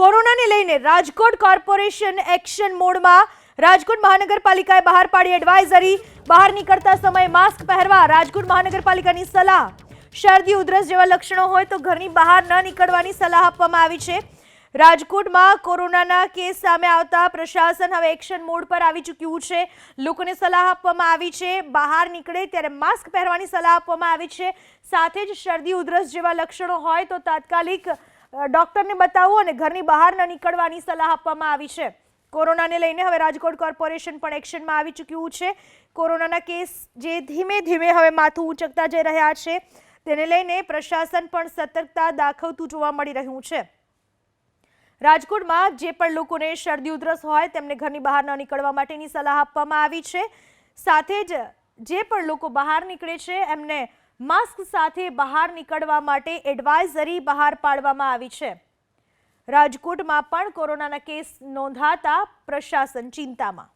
કોરોનાને લઈને Rajkot corporation action મોડમાં રાજકોટ મહાનગરપાલિકાએ બહાર પાડી એડવાઇઝરી. બહાર નીકળતા સમયે માસ્ક પહેરવા રાજકોટ મહાનગરપાલિકાની સલાહ. શરદી, ઉધરસ જેવા લક્ષણો હોય તો ઘરની બહાર ન નીકળવાની સલાહ આપવામાં આવી છે. રાજકોટમાં કોરોનાના કેસ સામે આવતા પ્રશાસન હવે એક્શન મોડ પર આવી ચૂક્યું છે. લોકોને સલાહ આપવામાં આવી છે. બહાર નીકળે ત્યારે માસ્ક પહેરવાની સલાહ આપવામાં આવી છે. સાથે જ શરદી, ઉધરસ જેવા લક્ષણો હોય તો તાત્કાલિક ડોક્ટરને બતાવવું અને ઘરની બહાર ન નીકળવાની સલાહ આપવામાં આવી છે. કોરોનાને લઈને હવે રાજકોટ કોર્પોરેશન પણ એક્શનમાં આવી ચૂક્યું છે. કોરોનાના કેસ જે ધીમે ધીમે હવે માથું ઉંચકતા જઈ રહ્યા છે. તેને લઈને પ્રશાસન પણ સતર્કતા દાખવતું જોવા મળી રહ્યું છે. રાજકોટમાં જે પણ લોકોને શરદી ઉધરસ હોય તેમને ઘરની બહાર ન નીકળવા માટેની સલાહ આપવામાં આવી છે. સાથે જ જે પણ લોકો બહાર નીકળે છે, એમને માસ્ક સાથે બહાર નીકળવા માટે એડવાઇઝરી બહાર પાડવામાં આવી છે. રાજકોટમાં પણ કોરોનાના કેસ નોંધાતા પ્રશાસન ચિંતામાં.